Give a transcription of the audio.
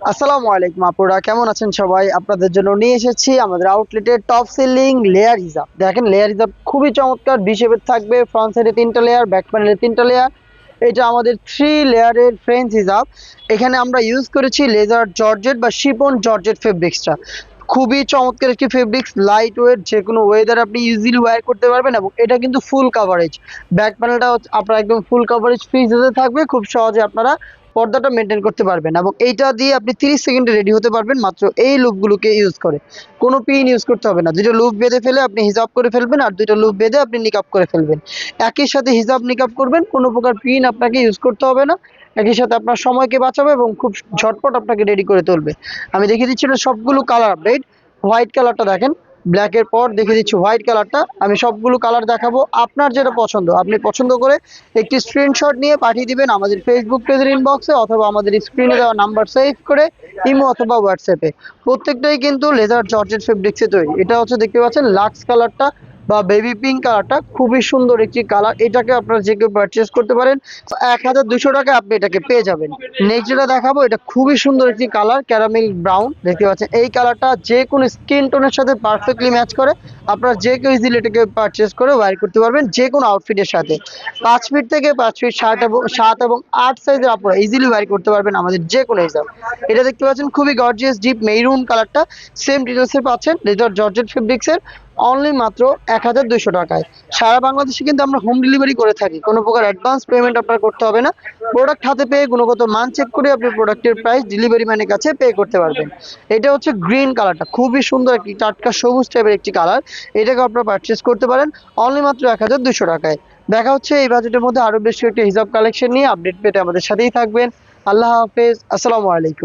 আসসালামু আলাইকুম আপুরা, কেমন আছেন সবাই? আপনাদের জন্য নিয়ে এসেছি আমাদের আউটলেটের টপ সেলিং লেয়ার হিসাব দেখেন লেয়ার হিসাব খুবই চমৎকার বিশেপের থাকবে ফ্রন্ট সাইডে তিনটা লেয়ার ব্যাক প্যানেলে তিনটা লেয়ার এটা আমাদের থ্রি লেয়ারের ফ্রেঞ্চ হিসাব এখানে আমরা ইউজ করেছি লেজার জর্জেট বা শিপন জর্জেট ফেব্রিক্সটা খুবই চমৎকার একটি ফেব্রিক্স লাইট ওয়েট যে কোনো ওয়েদার আপনি ইজিলি ওয়্যার করতে পারবেন এবং এটা কিন্তু ফুল কাভারেজ ব্যাক প্যানেলটা আপনার একদম ফুল কাভারেজ ফ্রিজে থাকবে, খুব সহজে আপনারা পর্দাটা মেনটেন করতে পারবেন এবং এইটা দিয়ে আপনি তিরিশ সেকেন্ডে রেডি হতে পারবেন, মাত্র এই লুপগুলোকে ইউজ করে। কোনো পিন ইউজ করতে হবে না। দুটো লুপ বেঁধে ফেলে আপনি হিজাব করে ফেলবেন আর দুটো লুপ বেঁধে আপনি নিকাপ করে ফেলবেন। একই সাথে হিজাব নিকাপ করবেন, কোনো প্রকার পিন আপনাকে ইউজ করতে হবে না। একই সাথে আপনার সময়কে বাঁচাবে এবং খুব ঝটপট আপনাকে রেডি করে তুলবে। আমি দেখিয়ে দিচ্ছি সবগুলো কালার আপডেট হোয়াইট কালারটা দেখেন। ব্ল্যাকের পর দেখে দিচ্ছি হোয়াইট কালারটা আমি সবগুলো কালার দেখাবো। আপনার যেটা পছন্দ, আপনি পছন্দ করে একটি স্ক্রিনশট নিয়ে পাঠিয়ে দিবেন আমাদের ফেসবুক পেজের ইনবক্সে অথবা আমাদের স্ক্রিনে দেওয়া নাম্বার সেভ করে ইমো অথবা হোয়াটসঅ্যাপে প্রত্যেকটাই কিন্তু লেজার জর্জেট ফেব্রিক্সে তৈরি। এটা হচ্ছে দেখতে পাচ্ছেন লাক্স কালারটা বা বেবি পিঙ্ক কালারটা খুবই সুন্দর একটি কালার এটাকে আপনারা যে কেউ পারচেস করতে পারেন এক হাজার দুশো টাকা আপনি এটাকে পেয়ে যাবেন। নেক্সট যেটা দেখাবো, এটা খুবই সুন্দর একটি কালার ক্যারামেল ব্রাউন দেখতে পাচ্ছেন? এই কালারটা যে কোনো স্কিন টোনের সাথে পারফেক্টলি ম্যাচ করে, আপনারা যে কেউ ইজিলি এটাকে পারচেস করে ওয়ার করতে পারবেন যে কোনো আউটফিটের সাথে। পাঁচ ফিট থেকে পাঁচ ফিট সাত এবং সাত এবং আট সাইজের আপনারা ইজিলি ওয়ার করতে পারবেন আমাদের যে কোনো হিসাব এটা দেখতে পাচ্ছেন খুবই গর্জিয়াস ডিপ মেরুন কালারটা সেম ডিটেলসের পাচ্ছেন লেজার জর্জেট ফেব্রিক্সের অনলি মাত্র এক হাজার দুশো টাকায়। সারা বাংলাদেশে কিন্তু আমরা হোম ডেলিভারি করে থাকি। কোনো প্রকার অ্যাডভান্স পেমেন্ট আপনার করতে হবে না। প্রোডাক্ট হাতে পেয়ে গুণগত মান চেক করে আপনি প্রোডাক্টের প্রাইস ডেলিভারি ম্যানের কাছে পে করতে পারবেন। এটা হচ্ছে গ্রিন কালারটা খুবই সুন্দর একটি টাটকা সবুজ টাইপের একটি কালার এটাকে আপনারা পারচেস করতে পারেন। অনলি মাত্র এক হাজার দুশো টাকায়। দেখা হচ্ছে এই বাজেটের মধ্যে আরও বেশ কয়েকটি হিসাব কালেকশন নিয়ে আপডেট পেতে আমাদের সাথেই থাকবেন। আল্লাহ হাফেজ। আসসালামু আলাইকুম।